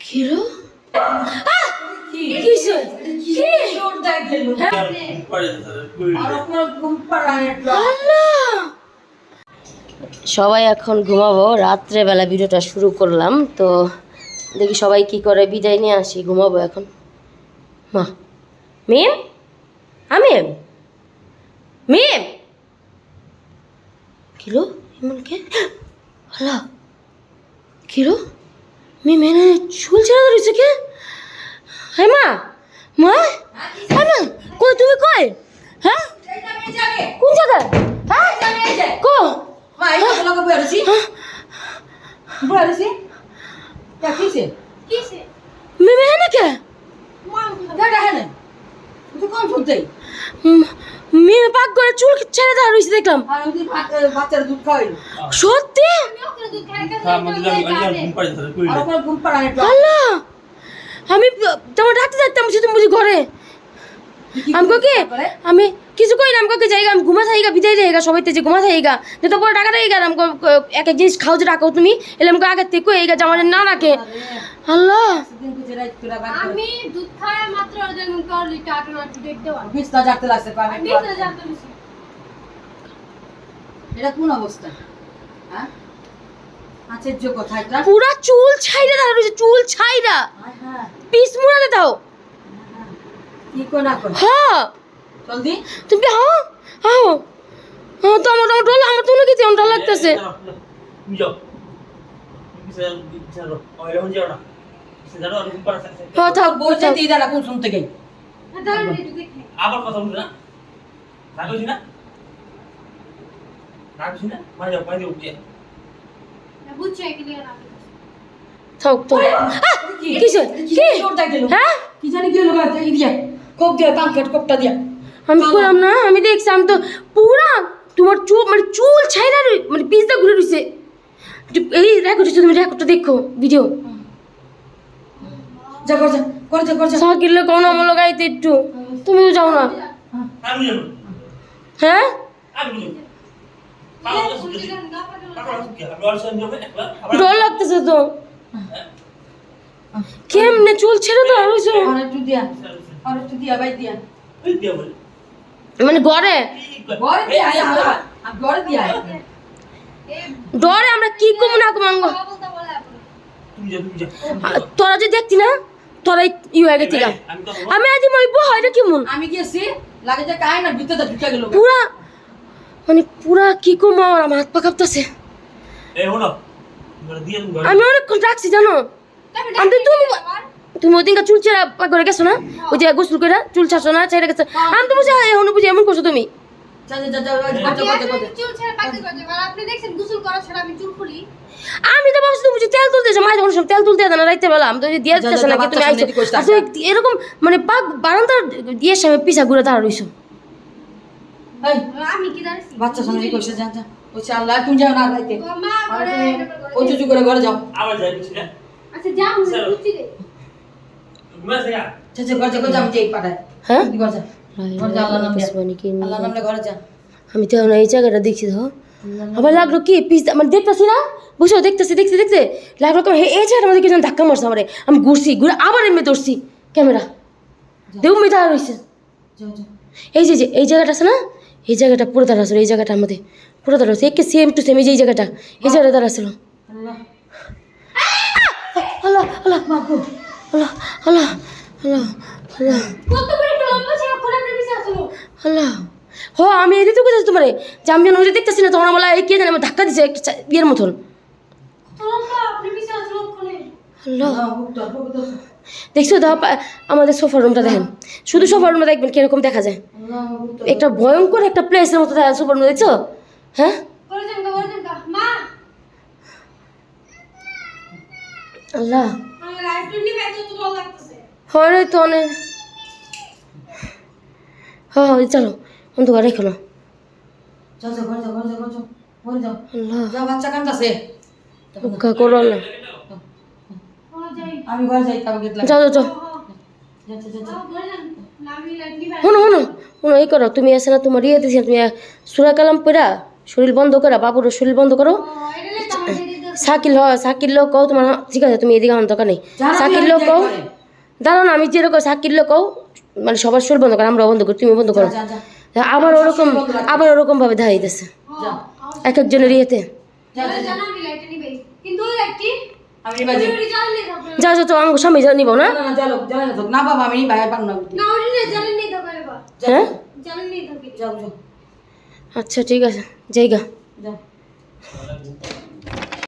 কিরো? কিসে সবাই এখন ঘুমাবো। রাত্রেবেলা ভিডিওটা শুরু করলাম। তো দেখি সবাই কি করে। বিদায় নিয়ে আসি ঘুমাবো এখন। মা মেম? আমেম মেম? কিলো এমন কে হ্যালো কিলো মেম এনে চুল ছেড়ে ধরেছে কে? হ্যাঁ মা মা হ্যাঁ মা কই তুমি কই? হ্যাঁ? কোন জায়গায়? হ্যাঁ? কো? মেম এনে কে? উম, মেয়ে পাক করে চুল ছেড়ে দেওয়া রয়েছে দেখলাম। দুধ খাওয়াই। সত্যি? আল্লাহ আমি তোমার ডাকতে যাইতাম তুমি বুঝি ঘরে। আমাকে কি আমি কিছু কই না আমাকে জায়গা আমি ঘুমা থাইগা বিদায় দেয়গা সবাই যে ঘুমা থাইগা। যে তো পরে টাকা দেয়গা আমাকে এক এক জিনিস খাও যে রাখো তুমি এলে আমাকে আগে থেকে এইগা যে আমার না রাখে। আল্লাহ আমি দুধ মাত্র ওদের মুখে লাগছে পাবে জানতে এটা কোন অবস্থা? হ্যাঁ? আশ্চর্য কথা এটা পুরা চুল ছাইরা দাঁড়া রয়েছে চুল ছাইরা। হ্যাঁ হ্যাঁ। পিস মুড়াতে দাও। কি কো না কো? হ্যাঁ। জলদি? তুমি কি হ্যাঁ। হ্যাঁ হ্যাঁ তো আমার আমার ডল আমার তো নাকি তেমন ডর লাগতেছে। হ্যাঁ থাক বলছে। দিদা কোন শুনতে গই আবার কথা বলবে না? রাখছি না? রাখছি না? মাঝে মাঝে উঠে বুঝছ এখানে না থাক তো কিসে কি? কি? জোর দাই দিল হ্যাঁ? কি জানি কি হলো দিয়া কোপ দিয়া কান কাট কোপটা দিয়া। আমি করলাম না আমি দেখছি আমি তো পুরা তোমার চুল মানে চুল ছাইরা রই- মানে পিসটা ঘুরে রইছে। একটু- এই রেকর্ড তুমি রেকর্ডটা দেখো ভিডিও যা কর যা কর যা কর যা। সাকিলে কোন আমল গাইতে একটু। তুমিও যাও না। হ্যাঁ। ডর লাগতেছে তো। কেমনে? চুল ছেড়ে তো আর মানে গড়ে? ডরে আমরা কি কম না কম আঙ্গ? বলতে বলে আপনি তুমি যা তুমি যা। তোরা যে দেখতি না তোরা ই হয়ে গেছি গা। আমি আজ মইব হয় না কেমন? আমি গেছি লাগে যে কাই না ভিতরে ঢুকে গেল পুরা মানে পুরা কি কম আমার আমার হাত পা কাঁপতেছে। আমি অনেকক্ষণ রাখছি জানো? আমি তো তুমি তুমি ওই দিনকার চুল ছেঁড়া করে গেছো না? ওই যে গোসল করে চুল ছাড়ছো না ছেড়ে গেছো। আমি তো বুঝি এখন বুঝি এমন করছ তুমি? আমি তো ভাবছি তুমি বুঝি তেল তুলতেছো মাঝে কোনো সময় তেল তুলতে না রাইতে বেলা। আমি তো দিয়ে যা, দিতেছে নাকি তুমি আইছো? এরকম মানে পাক বারান্দার দিয়ে সামনে পিছা ঘুরে দাঁড়া রইছো। আমি কি দাঁড়াইছি বাচ্চা সামনে কইছে যা যা। ওই আল্লাহ তুমি যাও না রাইতে মা আর করে তুমি ওই জুজু করে ঘরে যাও। আবার যাই কিছু না আচ্ছা যাও বুঝছি রে ঘুমাস যা। যা যা ঘরে যা ঘরে যা যেই পাঠাই হ্যাঁ? ঘরে যা। ঘরে যা আল্লাহ নাম। আল্লাহ নামে ঘরে যা। তো এই জায়গাটা দেখছি তো আবার লাগল কি? পিস মানে দেখতেছি না? বুঝছ? দেখতেছি দেখছি দেখতে লাগল কেমন এই জায়গাটা আমাদের কিছু ধাক্কা মারছে আমারে। আমি ঘুরছি ঘুরে আবার এমনি ধরছি ক্যামেরা। দেউ মেয়ে রয়েছে যাও যাও এই যে যে এই জায়গাটা আছে না? এই জায়গাটা পুরো দাঁড়া আসলো এই জায়গাটা আমাদের। পুরো দাঁড়া আসলো একে সেম টু সেম এই যে এই জায়গাটা এই জায়গাটা দাঁড়া ছিল আল্লাহ আল্লাহ আল্লাহ মাগো আল্লাহ আল্লাহ আল্লাহ আল্লাহ। আসলো হ আমি এদিকে কোথায় তোমারে? যে আমি ওই যে দেখতেছি না তোমার বলা এই কে জানে আমার ধাক্কা দিছে ইয়ের মতন তো লম্বা আপনি পিছে আসলো কোনে আল্লাহ আল্লাহ ভুক্ত ভুক্ত দেখছ দাও আমাদের সোফা রুমটা দেখেন। শুধু সোফা রুমটা দেখবেন কীরকম দেখা যায়। একটা ভয়ঙ্কর একটা প্লেসের মতো দেখা সোফা রুম দেখছ? হ্যাঁ? আল্লাহ। হয় তো অনেক। হ্যাঁ হ্যাঁ চলো। অন্ধকার রেখো না। আল্লাহ। করো না আমি ঘরে যাও যাও শোনো শোনো শোনো এই করো তুমি এসে না তোমার ইয়ে দিছি তুমি সুরা কালাম পড়া শরীর বন্ধ করা বাবুর শরীর বন্ধ করো। সাকিল হ সাকিল লোক কও তোমার ঠিক আছে তুমি এদিকে দোকান নেই। সাকিল লোক কও দাঁড়াও না আমি যেরকম সাকিল লোক কও মানে সবার সুর বন্ধ করো আমরা বন্ধ করি তুমি বন্ধ করো। আবার ওরকম আবার ওরকম ভাবে ধাইতেছে যা, এক একজনের ইয়েতে। যা, যা, যা। তো আমার স্বামী নিব না। না, বাবা আমি হ্যাঁ? জানেন নেই দোকানে যাও, যাও, আচ্ছা ঠিক আছে জায়গা যাও। Wala,